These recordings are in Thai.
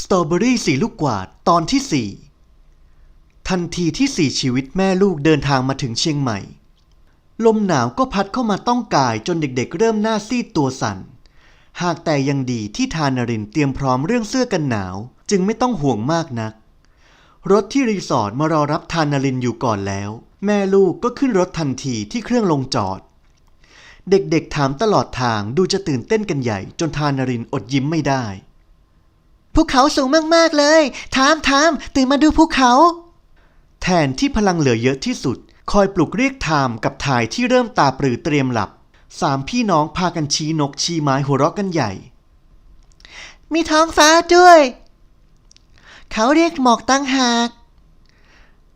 สตรอเบอรี่สีลูกกวาดตอนที่สี่ทันทีที่สี่ชีวิตแม่ลูกเดินทางมาถึงเชียงใหม่ ลมหนาวก็พัดเข้ามาต้องกายจนเด็กๆ เริ่มหน้าซีดตัวสั่น หากแต่ยังดีที่ทานรินเตรียมพร้อมเรื่องเสื้อกันหนาว จึงไม่ต้องห่วงมากนัก รถที่รีสอร์ทมารอรับทานรินอยู่ก่อนแล้ว แม่ลูกก็ขึ้นรถทันทีที่เครื่องลงจอด เด็กๆถามตลอดทางดูจะตื่นเต้นกันใหญ่จนทานนรินอดยิ้มไม่ได้ ภูเขาสูงมากๆเลยถามถามตื่นมาดูภูเขา แทนที่พลังเหลือเยอะที่สุด คอยปลุกเรียกไทม์กับทายที่เริ่มตาปรือเตรียมหลับ สามพี่น้องพากันชี้นกชี้ไม้หัวเราะกันใหญ่ มีท้องฟ้าด้วย เขาเรียกหมอกตั้งหาก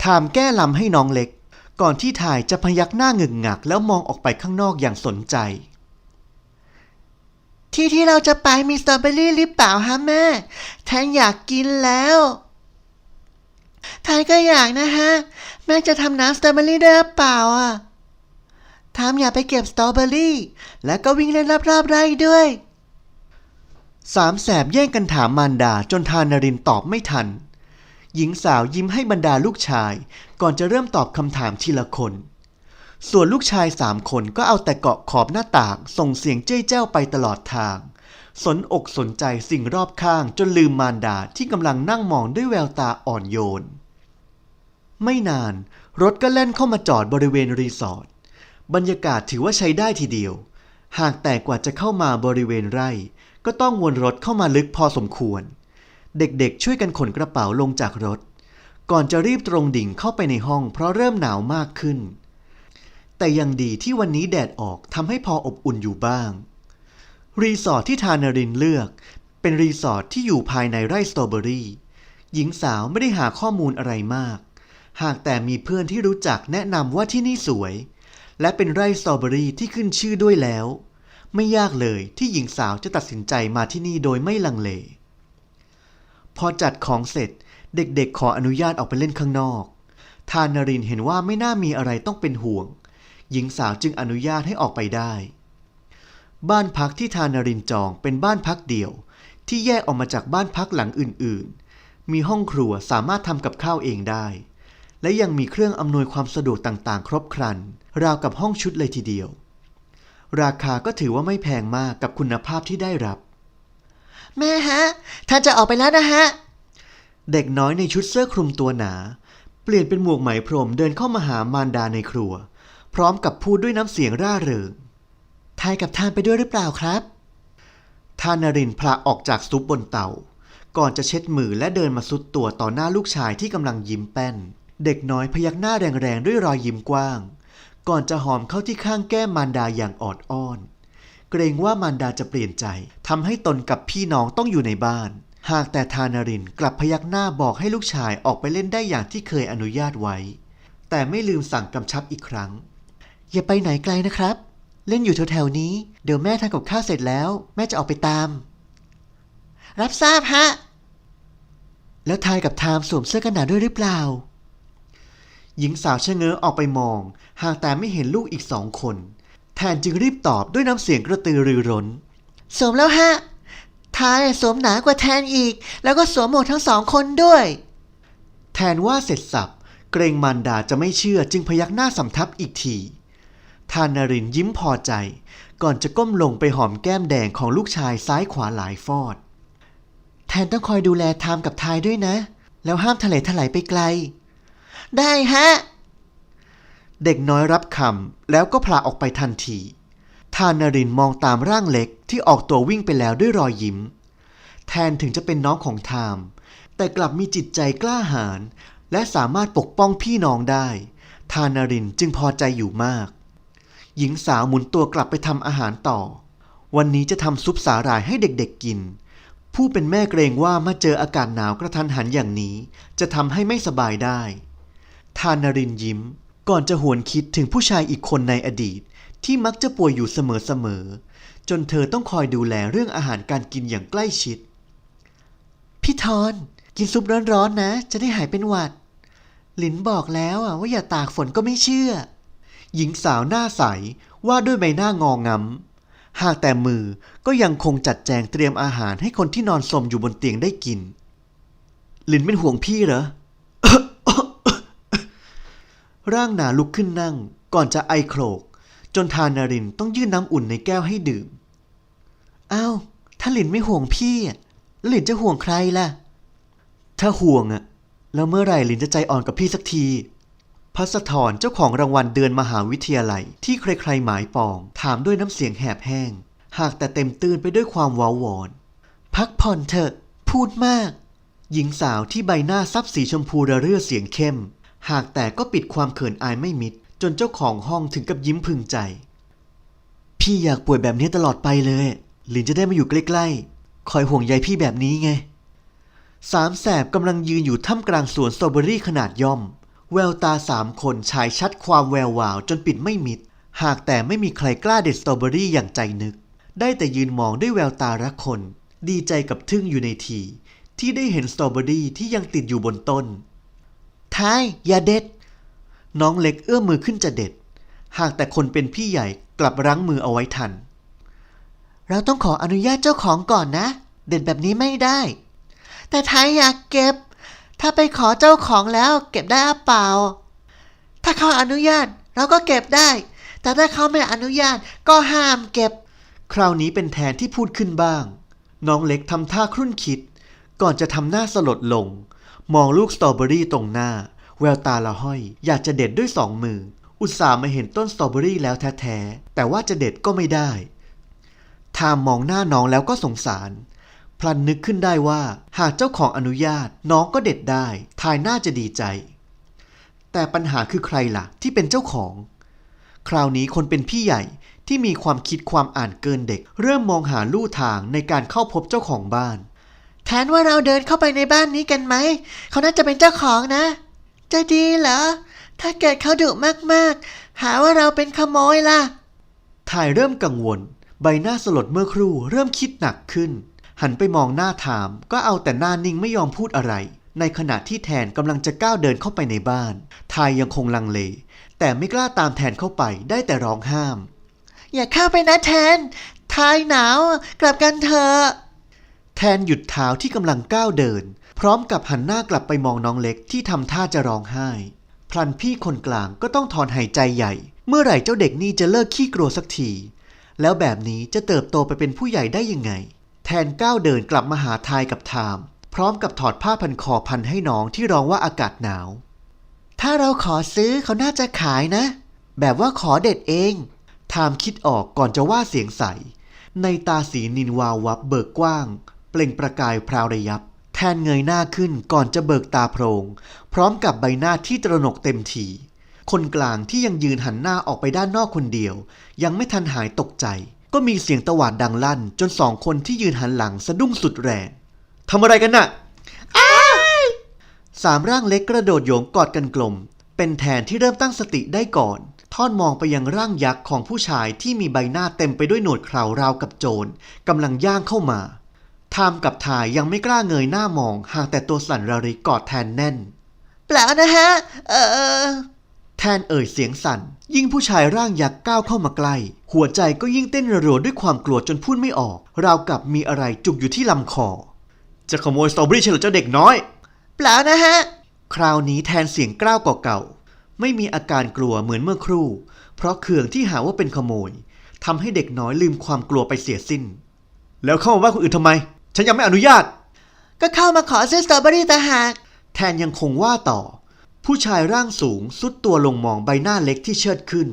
ถามแก้ลำให้น้องเล็ก ก่อนที่ทายจะพยักหน้าเงึกงักแล้วมองออกไปข้างนอกอย่างสนใจ ที่ที่เราจะไปมีสตรอเบอรี่หรือเปล่าฮะแม่แทนอยากกินแล้วทายก็อยากนะฮะ แม่จะทำน้ำสตรอเบอรี่ได้หรือเปล่าอะทามอยากไปเก็บสตรอเบอรี่ แล้วก็วิ่งเล่นรอบๆไร่ด้วยสามแสบแย่งกันถามมารดาจนทานนรินตอบไม่ทัน หญิงสาวยิ้มให้บรรดาลูกชาย ก่อนจะเริ่มตอบคำถามทีละคน ส่วนลูกชายสามคนก็เอาแต่เกาะขอบหน้าต่างส่งเสียงเจ้ยเจ้าไปตลอดทาง สนอกสนใจสิ่งรอบข้างจนลืมมารดาที่กำลังนั่งมองด้วยแววตาอ่อนโยน ไม่นาน รถก็แล่นเข้ามาจอดบริเวณรีสอร์ทบรรยากาศถือว่าใช้ได้ทีเดียว หากแต่กว่าจะเข้ามาบริเวณไร่ ก็ต้องวนรถเข้ามาลึกพอสมควร เด็กๆ ช่วยกันขนกระเป๋าลงจากรถ ก่อนจะรีบตรงดิ่งเข้าไปในห้องเพราะเริ่มหนาวมากขึ้น แต่ยังดีที่วันนี้แดดออกทำให้พออบอุ่นอยู่บ้าง รีสอร์ทที่ทานารินเลือก เป็นรีสอร์ทที่อยู่ภายในไร่สตรอเบอรี่ หญิงสาวไม่ได้หาข้อมูลอะไรมาก หากแต่มีเพื่อนที่รู้จักแนะนำว่าที่นี่สวย และเป็นไร่สตรอเบอรี่ที่ขึ้นชื่อด้วยแล้ว ไม่ยากเลยที่หญิงสาวจะตัดสินใจมาที่นี่โดยไม่ลังเล พอจัดของเสร็จเด็กๆ ขออนุญาตออกไปเล่นข้างนอก ทานนรินเห็นว่าไม่น่ามีอะไรต้องเป็นห่วง หญิงสาวจึงอนุญาตให้ออกไปได้ บ้านพักที่ทานนรินจองเป็นบ้านพักเดี่ยว ที่แยกออกมาจากบ้านพักหลังอื่น ๆ มีห้องครัวสามารถทำกับข้าวเองได้ และยังมีเครื่องอำนวยความสะดวกต่างๆ ครบครัน ราวกับห้องชุดเลยทีเดียว ราคาก็ถือว่าไม่แพงมากกับคุณภาพที่ได้รับ แม่ฮะท่านจะออกไปแล้วนะฮะเด็กน้อยในชุดเสื้อคลุมตัวหนา เปลี่ยนเป็นหมวกไหมพรมเดินเข้ามาหามารดาในครัว พร้อมกับพูดด้วยน้ำเสียงร่าเริงทายกับทานไปด้วยหรือเปล่าครับทานนรินพระออกจากซุปบนเตา ก่อนจะเช็ดมือและเดินมาสุดตัวต่อหน้าลูกชายที่กำลังยิ้มแป้น เด็กน้อยพยักหน้าแรงๆด้วยรอยยิ้มกว้าง ก่อนจะหอมเข้าที่ข้างแก้มมารดาอย่างออดอ้อน เกรงว่ามารดาจะเปลี่ยนใจทำให้ตนกับพี่น้องต้องอยู่ในบ้าน หากแต่ทานารินกลับพยักหน้าบอกให้ลูกชายออกไปเล่นได้อย่างที่เคยอนุญาตไว้ แต่ไม่ลืมสั่งกำชับอีกครั้ง อย่าไปไหนไกลนะครับ เล่นอยู่แถวๆนี้ เดี๋ยวแม่ทำกับข้าวเสร็จแล้ว แม่จะออกไปตาม รับทราบฮะ แล้วทายกับทามสวมเสื้อกันหนาวด้วยหรือเปล่า หญิงสาวชะเง้อออกไปมอง หากแต่ไม่เห็นลูกอีกสองคน แทนจึงรีบตอบด้วยน้ำเสียงกระตือรือร้น สวมแล้วฮะทายสวมหนากว่าแทนอีก แล้วก็สวมหมวกทั้งสองคนด้วย แทนว่าเสร็จสับ เกรงมารดาจะไม่เชื่อจึงพยักหน้าสำทับอีกที ทานนรินยิ้มพอใจ ก่อนจะก้มลงไปหอมแก้มแดงของลูกชายซ้ายขวาหลายฟอด แทนต้องคอยดูแลทามกับทายด้วยนะ แล้วห้ามทะเลถลายไปไกล ได้ฮะ เด็กน้อยรับคำแล้วก็พลาออกไปทันทีทานนรินมองตามร่างเล็กที่ออกตัววิ่งไปแล้วด้วยรอยยิ้ม แทนถึงจะเป็นน้องของทาม แต่กลับมีจิตใจกล้าหาญและสามารถปกป้องพี่น้องได้ ทานนรินจึงพอใจอยู่มาก หญิงสาวหมุนตัวกลับไปทำอาหารต่อ วันนี้จะทำซุปสาหร่ายให้เด็กๆกิน ผู้เป็นแม่เกรงว่ามาเจออากาศหนาวกระทันหันอย่างนี้ จะทำให้ไม่สบายได้ ทานนรินยิ้ม ก่อนจะหวนคิดถึงผู้ชายอีกคนในอดีต ที่มักจะป่วยอยู่เสมอๆจนเธอต้องคอยดูแลเรื่องอาหารการกินอย่างใกล้ชิด พี่ทอนกินซุปร้อนๆนะ จะได้หายเป็นหวัด หลินบอกแล้วอะว่าอย่าตากฝนก็ไม่เชื่อ หญิงสาวหน้าใสว่าด้วยใบหน้างองำหากแต่มือก็ยังคงจัดแจงเตรียมอาหารให้คนที่นอนสมอยู่บนเตียงได้กิน ลินเป็นห่วงพี่เหรอร่างหนาลุกขึ้นนั่งก่อนจะไอโครก จนทานารินต้องยื่นน้ำอุ่นในแก้วให้ดื่ม อ้าว ถ้าหลินไม่ห่วงพี่แล้วหลินจะห่วงใครล่ะ ถ้าห่วงอะแล้วเมื่อไหร่หลินจะใจอ่อนกับพี่สักที พัสธรเจ้าของรางวัลเดือนมหาวิทยาลัย ที่ใครๆหมายปอง ถามด้วยน้ำเสียงแหบแห้ง หากแต่เต็มตื้นไปด้วยความว้าวอน พักผ่อนเถอะ พูดมาก หญิงสาวที่ใบหน้าซับสีชมพูระเรื่อเสียงเข้ม หากแต่ก็ปิดความเขินอายไม่มิด จนเจ้าของห้องถึงกับยิ้มพึงใจ พี่อยากป่วยแบบนี้ตลอดไปเลย หลินจะได้มาอยู่ใกล้ๆ คอยห่วงใยพี่แบบนี้ไงสามแสบกำลังยืนอยู่ท่ามกลางสวนสตรอเบอรี่ขนาดย่อม แววตาสามคนฉายชัดความแวววาวจนปิดไม่มิด หากแต่ไม่มีใครกล้าเด็ดสตรอเบอรี่อย่างใจนึก ได้แต่ยืนมองด้วยแววตารักคน ดีใจกับทึ่งอยู่ในที ที่ได้เห็นสตรอเบอรี่ที่ยังติดอยู่บนต้นท้ายอย่าเด็ด น้องเล็กเอื้อมมือขึ้นจะเด็ด หากแต่คนเป็นพี่ใหญ่กลับรั้งมือเอาไว้ทัน เราต้องขออนุญาตเจ้าของก่อนนะ เด็ดแบบนี้ไม่ได้ แต่ท้ายอยากเก็บ ถ้าไปขอเจ้าของแล้วเก็บได้หรือเปล่า ถ้าเขาอนุญาตเราก็เก็บได้ แต่ถ้าเขาไม่อนุญาตก็ห้ามเก็บ คราวนี้เป็นแทนที่พูดขึ้นบ้าง น้องเล็กทำท่าครุ่นคิด ก่อนจะทำหน้าสลดลง มองลูกสตรอเบอรี่ตรงหน้า แววตาละห้อย อยากจะเด็ดด้วยสองมือ อุตส่าห์มาเห็นต้นสตรอเบอรี่แล้วแท้ๆ แต่ว่าจะเด็ดก็ไม่ได้ทามมองหน้าน้องแล้วก็สงสาร พลันนึกขึ้นได้ว่า หากเจ้าของอนุญาตน้องก็เด็ดได้ทายน่าจะดีใจ แต่ปัญหาคือใครล่ะ ที่เป็นเจ้าของ คราวนี้คนเป็นพี่ใหญ่ที่มีความคิดความอ่านเกินเด็ก เริ่มมองหาลู่ทางในการเข้าพบเจ้าของบ้านแทนว่าเราเดินเข้าไปในบ้านนี้กันไหม เขาน่าจะเป็นเจ้าของนะ จะดีเหรอ ถ้าเกิดเขาดุมากๆ หาว่าเราเป็นขโมยล่ะทายเริ่มกังวล ใบหน้าสลดเมื่อครู่เริ่มคิดหนักขึ้น หันไปมองหน้าถามก็เอาแต่หน้านิ่งไม่ยอมพูดอะไร ในขณะที่แทนกำลังจะก้าวเดินเข้าไปในบ้าน ทายยังคงลังเล แต่ไม่กล้าตามแทนเข้าไปได้แต่ร้องห้าม อย่าเข้าไปนะแทน ทายหนาว กลับกันเถอะแทนหยุดเท้าที่กำลังก้าวเดิน พร้อมกับหันหน้ากลับไปมองน้องเล็กที่ทำท่าจะร้องไห้ พลันพี่คนกลางก็ต้องถอนหายใจใหญ่ เมื่อไหร่เจ้าเด็กนี่จะเลิกขี้กลัวสักที แล้วแบบนี้จะเติบโตไปเป็นผู้ใหญ่ได้ยังไง แทนก้าวเดินกลับมาหาทายกับไทามพร้อมกับถอดผ้าพันคอพันให้น้องที่ร้องว่าอากาศหนาว ถ้าเราขอซื้อเขาน่าจะขายนะ แบบว่าขอเด็ดเองไทามคิดออกก่อนจะว่าเสียงใส ในตาสีนินวาววับเบิกกว้าง เปล่งประกายพราวระยับ แทนเงยหน้าขึ้นก่อนจะเบิกตาโพรง พร้อมกับใบหน้าที่ตระหนกเต็มทีคนกลางที่ยังยืนหันหน้าออกไปด้านนอกคนเดียว ยังไม่ทันหายตกใจ ก็มีเสียงตวาดดังลั่น จนสองคนที่ยืนหันหลังสะดุ้งสุดแรงทำอะไรกันน่ะสามร่างเล็กกระโดดโยงกอดกันกลม เป็นแทนที่เริ่มตั้งสติได้ก่อนทอดมองไปยังร่างยักษ์ของผู้ชายที่มีใบหน้าเต็มไปด้วยหนวดเคราราวกับโจรกำลังย่างเข้ามาทามกับทายยังไม่กล้าเงยหน้ามองห่างแต่ตัวสั่นระริกกอดแทนแน่น เปล่านะฮะ เออ แทนเอ่ยเสียงสั่น ยิ่งผู้ชายร่างยักษ์ก้าวเข้ามาใกล้ หัวใจก็ยิ่งเต้นรัวๆด้วยความกลัวจนพูดไม่ออก ราวกับมีอะไรจุกอยู่ที่ลำคอ จะขโมยสตรอเบอรี่เฉลเจ้าเด็กน้อย เปล่านะฮะ คราวนี้แทนเสียงกล้าวกว่าเก่า ไม่มีอาการกลัวเหมือนเมื่อครู่ เพราะเคืองที่หาว่าเป็นขโมยทำให้เด็กน้อยลืมความกลัวไปเสียสิ้น แล้วเข้ามาว่าคนอื่นทำไม ฉันยังไม่อนุญาต ก็เข้ามาขอซื้อสตรอเบอรี่ต่างหาก แทนยังคงว่าต่อ ผู้ชายร่างสูงสุดตัวลงมองใบหน้าเล็กที่เชิดขึ้น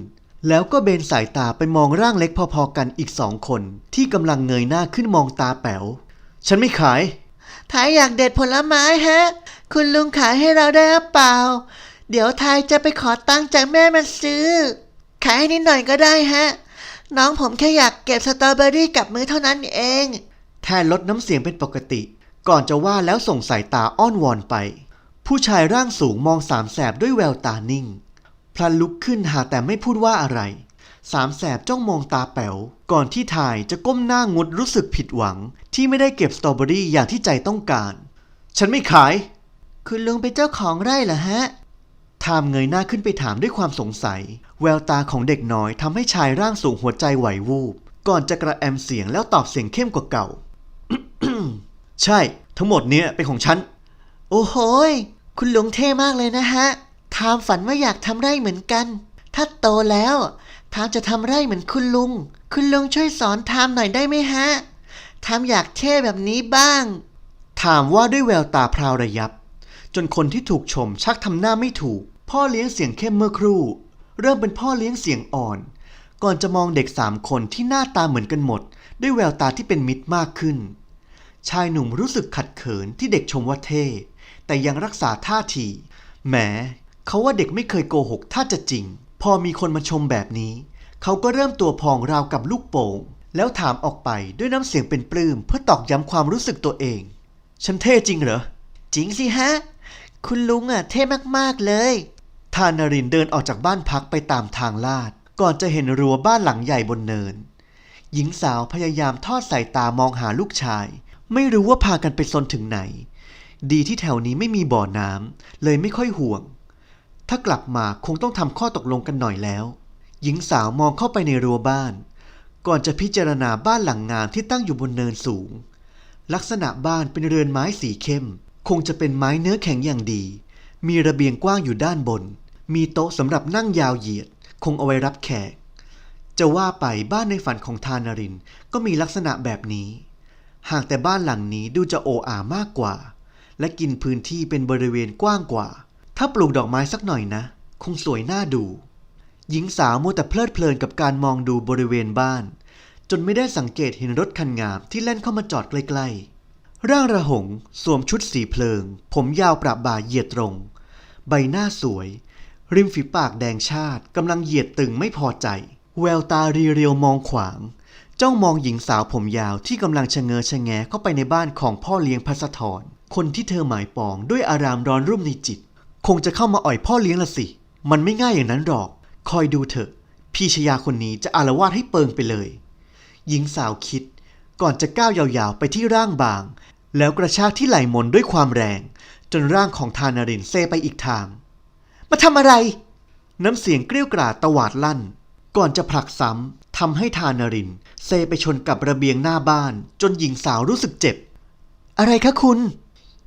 แล้วก็เบนสายตาไปมองร่างเล็กพอๆกันอีกสองคน ที่กำลังเงยหน้าขึ้นมองตาแป๋ว ฉันไม่ขาย ทายอยากเด็ดผลไม้ฮะ คุณลุงขายให้เราได้หรือเปล่า เดี๋ยวทายจะไปขอตังค์จากแม่มาซื้อ ขายให้นิดหน่อยก็ได้ฮะ น้องผมแค่อยากเก็บสตรอเบอรี่กับมือเท่านั้นเอง แทนลดน้ำเสียงเป็นปกติ ก่อนจะว่าแล้วส่งสายตาอ้อนวอนไป ผู้ชายร่างสูงมองสามแสบด้วยแววตานิ่ง พลันลุกขึ้นหาแต่ไม่พูดว่าอะไร สามแสบจ้องมองตาแป๋ว ก่อนที่ทายจะก้มหน้างดรู้สึกผิดหวัง ที่ไม่ได้เก็บสตรอเบอรี่อย่างที่ใจต้องการ ฉันไม่ขาย คุณลุงเป็นเจ้าของไร่เหรอฮะทามเงยหน้าขึ้นไปถามด้วยความสงสัย แววตาของเด็กน้อยทำให้ชายร่างสูงหัวใจไหววูบ ก่อนจะกระแอมเสียงแล้วตอบเสียงเข้มกว่าเก่า ใช่ ทั้งหมดเนี้ยเป็นของฉัน โอ้โหย คุณลุงเท่มากเลยนะฮะทามฝันว่าอยากทำไร่เหมือนกัน ถ้าโตแล้วทามจะทำไร่เหมือนคุณลุง คุณลุงช่วยสอนทามหน่อยได้ไหมฮะทามอยากเท่แบบนี้บ้าง ถามว่าด้วยแววตาพราวระยับ จนคนที่ถูกชมชักทำหน้าไม่ถูก พ่อเลี้ยงเสียงเข้มเมื่อครู่ เริ่มเป็นพ่อเลี้ยงเสียงอ่อน ก่อนจะมองเด็กสามคนที่หน้าตาเหมือนกันหมด ด้วยแววตาที่เป็นมิตรมากขึ้น ชายหนุ่มรู้สึกขัดเขินที่เด็กชมว่าเท่ แต่ยังรักษาท่าทีแหมเขาว่าเด็กไม่เคยโกหกถ้าจะจริง พอมีคนมาชมแบบนี้ เขาก็เริ่มตัวพองราวกับลูกโป่ง แล้วถามออกไปด้วยน้ำเสียงเป็นปลื้มเพื่อตอกย้ำความรู้สึกตัวเอง ฉันเท่จริงเหรอ จริงสิฮะ คุณลุงอะเท่มากๆเลยทานารินเดินออกจากบ้านพักไปตามทางลาด ก่อนจะเห็นรั้วบ้านหลังใหญ่บนเนิน หญิงสาวพยายามทอดสายตามองหาลูกชาย ไม่รู้ว่าพากันไปซนถึงไหน ดีที่แถวนี้ไม่มีบ่อน้ำเลยไม่ค่อยห่วง ถ้ากลับมาคงต้องทำข้อตกลงกันหน่อยแล้ว หญิงสาวมองเข้าไปในรั้วบ้าน ก่อนจะพิจารณาบ้านหลังงามที่ตั้งอยู่บนเนินสูง ลักษณะบ้านเป็นเรือนไม้สีเข้ม คงจะเป็นไม้เนื้อแข็งอย่างดี มีระเบียงกว้างอยู่ด้านบน มีโต๊ะสำหรับนั่งยาวเหยียด คงเอาไว้รับแขก จะว่าไปบ้านในฝันของทานารินก็มีลักษณะแบบนี้หากแต่บ้านหลังนี้ดูจะโออามากกว่า และกินพื้นที่เป็นบริเวณกว้างกว่า ถ้าปลูกดอกไม้สักหน่อยนะ คงสวยน่าดู หญิงสาวมัวแต่เพลิดเพลินกับการมองดูบริเวณบ้าน จนไม่ได้สังเกตเห็นรถคันงามที่แล่นเข้ามาจอดใกล้ๆ ร่างระหง สวมชุดสีเพลิง ผมยาวประบ่าเหยียดตรง ใบหน้าสวย ริมฝีปากแดงชาติกำลังเหยียดตึงไม่พอใจ แววตารีเรียวมองขวางจ้องมองหญิงสาวผมยาวที่กำลังชะเง้อชะแงเข้าไปในบ้านของพ่อเลี้ยงพัสธร คนที่เธอหมายปองด้วยอารามร้อนรุ่มในจิต คงจะเข้ามาอ่อยพ่อเลี้ยงละสิ มันไม่ง่ายอย่างนั้นหรอก คอยดูเถอะ พี่ชยาคนนี้จะอารวาสให้เปิงไปเลย หญิงสาวคิด ก่อนจะก้าวยาวๆไปที่ร่างบาง แล้วกระชากที่ไหล่มนด้วยความแรง จนร่างของทานารินเซไปอีกทาง มาทำอะไร น้ำเสียงเกรี้ยวกราดตวาดลั่น ก่อนจะผลักซ้ำทำให้ทานารินเซไปชนกับระเบียงหน้าบ้าน จนหญิงสาวรู้สึกเจ็บ อะไรคะคุณ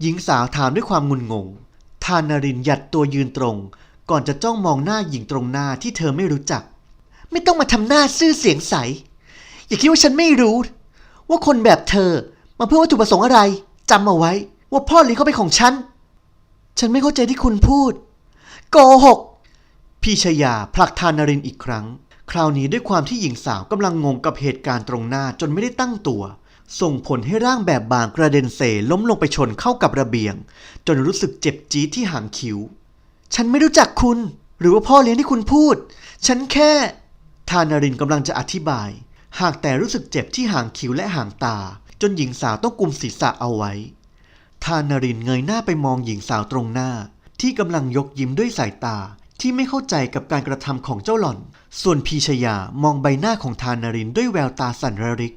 หญิงสาวถามด้วยความงุนงง ทานารินหยัดตัวยืนตรง ก่อนจะจ้องมองหน้าหญิงตรงหน้าที่เธอไม่รู้จัก ไม่ต้องมาทำหน้าซื่อเสียงใส อย่าคิดว่าฉันไม่รู้ ว่าคนแบบเธอมาเพื่อวัตถุประสงค์อะไรจำเอาไว้ ว่าพ่อเลี้ยงเขาเป็นของฉัน ฉันไม่เข้าใจที่คุณพูด โกหก พี่ชยาผลักทานารินอีกครั้ง คราวนี้ด้วยความที่หญิงสาวกำลังงงกับเหตุการณ์ตรงหน้าจนไม่ได้ตั้งตัว ส่งผลให้ร่างแบบบางกระเด็นเซล้มลงไปชนเข้ากับระเบียง จนรู้สึกเจ็บจี๊ดที่หางคิ้ว ฉันไม่รู้จักคุณ หรือว่าพ่อเลี้ยงที่คุณพูด ฉันแค่ทานารินกำลังจะอธิบาย หากแต่รู้สึกเจ็บที่หางคิ้วและหางตา จนหญิงสาวต้องกุมศีรษะเอาไว้ ทานารินเงยหน้าไปมองหญิงสาวตรงหน้า ที่กำลังยกยิ้มด้วยสายตาที่ไม่เข้าใจกับการกระทำของเจ้าหล่อน ส่วนพีชยามองใบหน้าของทานารินด้วยแววตาสั่นระริก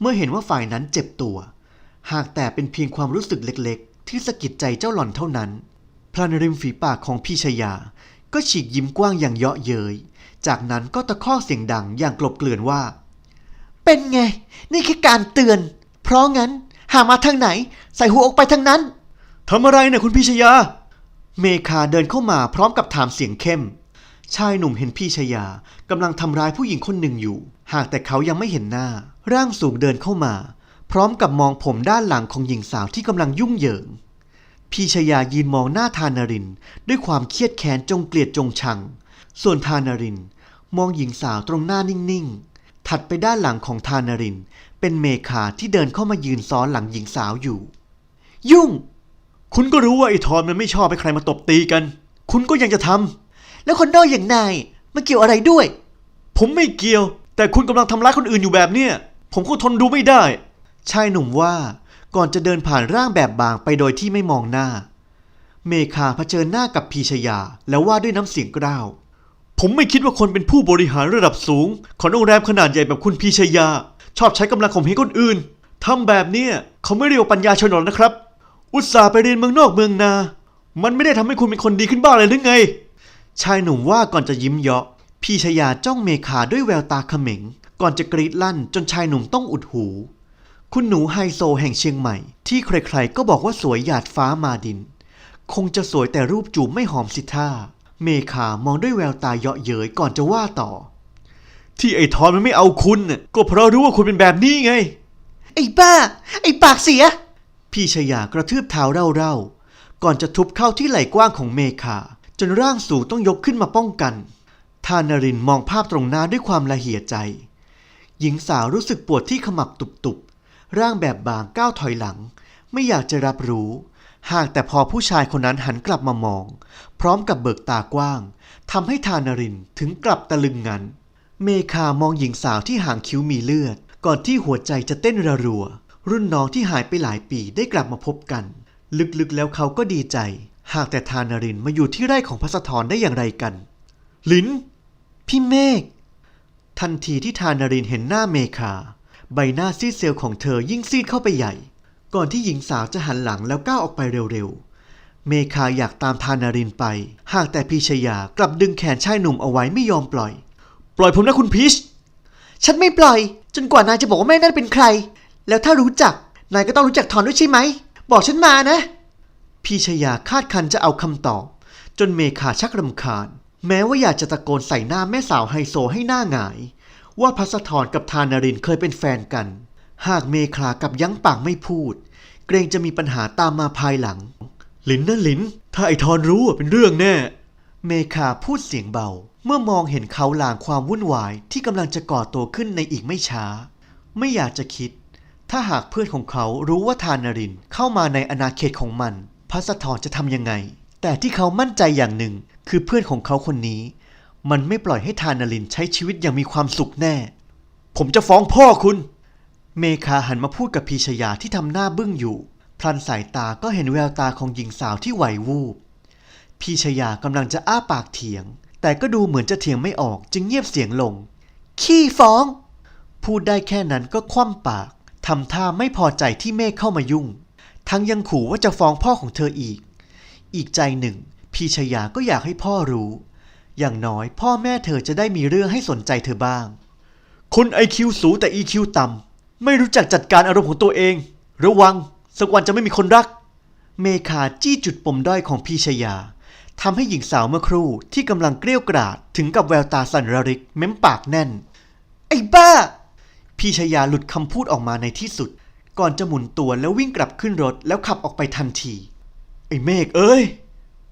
เมื่อเห็นว่าฝ่ายนั้นเจ็บตัว หากแต่เป็นเพียงความรู้สึกเล็กๆ ที่สะกิดใจเจ้าหล่อนเท่านั้น พลันริมฝีปากของพี่ชยา ก็ฉีกยิ้มกว้างอย่างเยาะเย้ย จากนั้นก็ตะคอกเสียงดังอย่างกลบเกลื่อนว่า เป็นไง นี่แค่การเตือน เพราะงั้นหามาทางไหน ใส่หัวออกไปทางนั้นทำอะไรเนี่ยคุณพี่ชยา เมคาเดินเข้ามาพร้อมกับถามเสียงเข้ม ชายหนุ่มเห็นพี่ชยากำลังทำร้ายผู้หญิงคนหนึ่งอยู่ หากแต่เขายังไม่เห็นหน้า ร่างสูงเดินเข้ามา พร้อมกับมองผมด้านหลังของหญิงสาวที่กำลังยุ่งเหยิง พีชยายืนมองหน้าทานาริน ด้วยความเครียดแค้นจงเกลียดจงชัง ส่วนทานาริน มองหญิงสาวตรงหน้านิ่งๆ ถัดไปด้านหลังของทานาริน เป็นเมคาที่เดินเข้ามายืนซ้อนหลังหญิงสาวอยู่ ยุ่ง คุณก็รู้ว่าไอ้ทอนมันไม่ชอบให้ใครมาตบตีกัน คุณก็ยังจะทำแล้วคนด้อยอย่างนายมันเกี่ยวอะไรด้วย ผมไม่เกี่ยว แต่คุณกำลังทำร้ายคนอื่นอยู่แบบเนี้ย ผมก็ทนดูไม่ได้ ชายหนุ่มว่าก่อนจะเดินผ่านร่างแบบบางไปโดยที่ไม่มองหน้า เมคาเผชิญหน้ากับพีชยาแล้วว่าด้วยน้ำเสียงกร้าว ผมไม่คิดว่าคนเป็นผู้บริหารระดับสูง ของโรงแรมขนาดใหญ่แบบคุณพีชยา ชอบใช้กำลังข่มเหงคนอื่นทำแบบเนี้ยเขาไม่เรียกว่าปัญญาชนหรอกนะครับ อุตส่าห์ไปเรียนเมืองนอกเมืองนา มันไม่ได้ทำให้คุณเป็นคนดีขึ้นบ้างเลยหรือไง ชายหนุ่มว่าก่อนจะยิ้มเยาะ พี่ชยาจ้องเมคาด้วยแววตาเขม็ง ก่อนจะกรีดลั่นจนชายหนุ่มต้องอุดหู คุณหนูไฮโซแห่งเชียงใหม่ ที่ใครๆก็บอกว่าสวยหยาดฟ้ามาดิน คงจะสวยแต่รูปจูบไม่หอมสิท่า เมคามองด้วยแววตาเยาะเย้ยก่อนจะว่าต่อ ที่ไอ้ทอนมันไม่เอาคุณน่ะก็เพราะรู้ว่าคุณเป็นแบบนี้ไง ไอ้บ้า ไอ้ปากเสีย พี่ชยากระทืบเท้าเร่าๆก่อนจะทุบเข้าที่ไหล่กว้างของเมคาจนร่างสูงต้องยกขึ้นมาป้องกัน ทานารินมองภาพตรงหน้าด้วยความละเหี่ยใจ หญิงสาวรู้สึกปวดที่ขมับตุบๆ ร่างแบบบางก้าวถอยหลัง ไม่อยากจะรับรู้ หากแต่พอผู้ชายคนนั้นหันกลับมามอง พร้อมกับเบิกตากว้างทำให้ทานารินถึงกลับตะลึงงัน เมคามองหญิงสาวที่หางคิ้วมีเลือด ก่อนที่หัวใจจะเต้นระรัว รุ่นน้องที่หายไปหลายปีได้กลับมาพบกัน ลึกๆแล้วเขาก็ดีใจ หากแต่ทานารินมาอยู่ที่ไร่ของพัสธรได้อย่างไรกัน ลินพี่เมฆ ทันทีที่ทานารินเห็นหน้าเมคา ใบหน้าซีดเซลของเธอยิ่งซีดเข้าไปใหญ่ ก่อนที่หญิงสาวจะหันหลังแล้วก้าวออกไปเร็วๆ เมคาอยากตามทานารินไป หากแต่พีชยากลับดึงแขนชายหนุ่มเอาไว้ไม่ยอมปล่อย ปล่อยผมนะคุณพีชฉันไม่ปล่อย จนกว่านายจะบอกว่าแม่นั่นเป็นใคร แล้วถ้ารู้จักนายก็ต้องรู้จักทอนด้วยใช่ไหม บอกฉันมานะ พี่ชยาคาดคันจะเอาคำตอบ จนเมคาชักรำคาญ แม้ว่าอยากจะตะโกนใส่หน้าแม่สาวไฮโซให้หน้าหงาย ว่าพัสธรกับทานารินเคยเป็นแฟนกัน หากเมคากับยั้งปากไม่พูด เกรงจะมีปัญหาตามมาภายหลังลินนะลิน ถ้าไอทอนรู้เป็นเรื่องแน่ เมคาพูดเสียงเบา เมื่อมองเห็นเขาลางความวุ่นวายที่กำลังจะก่อตัวขึ้นในอีกไม่ช้า ไม่อยากจะคิด ถ้าหากเพื่อนของเขารู้ว่าทานารินเข้ามาในอาณาเขตของมัน พัสธรจะทำยังไง แต่ที่เขามั่นใจอย่างหนึ่ง คือเพื่อนของเขาคนนี้ มันไม่ปล่อยให้ทานารินใช้ชีวิตอย่างมีความสุขแน่ ผมจะฟ้องพ่อคุณ เมคาหันมาพูดกับพีชยาที่ทำหน้าบึ้งอยู่ พลันสายตาก็เห็นแววตาของหญิงสาวที่ไหววูบ พีชยากำลังจะอ้าปากเถียง แต่ก็ดูเหมือนจะเถียงไม่ออกจึงเงียบเสียงลง ขี้ฟ้อง พูดได้แค่นั้นก็คว่ำปากทำท่าไม่พอใจที่เมฆเข้ามายุ่ง ทั้งยังขู่ว่าจะฟ้องพ่อของเธออีก อีกใจหนึ่ง พี่ชยาก็อยากให้พ่อรู้ อย่างน้อยพ่อแม่เธอจะได้มีเรื่องให้สนใจเธอบ้าง คนไอคิวสูงแต่อีคิวต่ำไม่รู้จักจัดการอารมณ์ของตัวเอง ระวัง สักวันจะไม่มีคนรัก เมคาจี้จุดปมด้อยของพี่ชยาทำให้หญิงสาวเมื่อครู่ที่กำลังเกลี้ยวกราดถึงกับแววตาสั่นระริกเม้มปากแน่น ไอ้บ้า พี่ชายาหลุดคำพูดออกมาในที่สุด ก่อนจะหมุนตัวแล้ววิ่งกลับขึ้นรถแล้วขับออกไปทันที ไอ้เมฆเอ้ย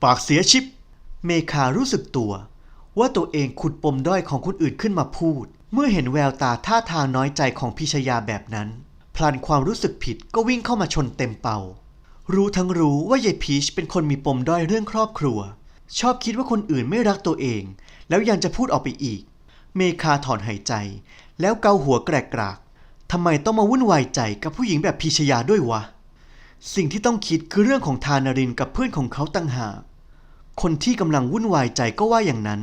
ปากเสียชิบเมคารู้สึกตัว ว่าตัวเองขุดปมด้อยของคนอื่นขึ้นมาพูด เมื่อเห็นแววตาท่าทางน้อยใจของพิชยาแบบนั้น พลันความรู้สึกผิดก็วิ่งเข้ามาชนเต็มเป่า รู้ทั้งรู้ว่ายายพีชเป็นคนมีปมด้อยเรื่องครอบครัว ชอบคิดว่าคนอื่นไม่รักตัวเอง แล้วยังจะพูดออกไปอีก เมคาถอนหายใจ แล้วเกาหัวแกรกกรากทำไมต้องมาวุ่นวายใจกับผู้หญิงแบบพีชยาด้วยวะ สิ่งที่ต้องคิดคือเรื่องของทานารินกับเพื่อนของเขาตั้งหาก คนที่กำลังวุ่นวายใจก็ว่าอย่างนั้น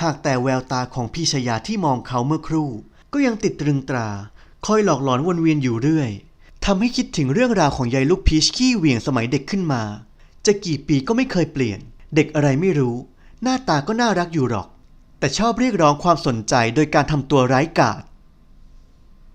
หากแต่แววตาของพี่ชยาที่มองเขาเมื่อครู่ ก็ยังติดตรึงตรา คอยหลอกหลอนวนเวียนอยู่เรื่อยทำให้คิดถึงเรื่องราวของยายลูกพีชขี้เหวี่ยงสมัยเด็กขึ้นมา จะกี่ปีก็ไม่เคยเปลี่ยน เด็กอะไรไม่รู้ หน้าตาก็น่ารักอยู่หรอก แต่ชอบเรียกร้องความสนใจโดยการทำตัวไร้กาศ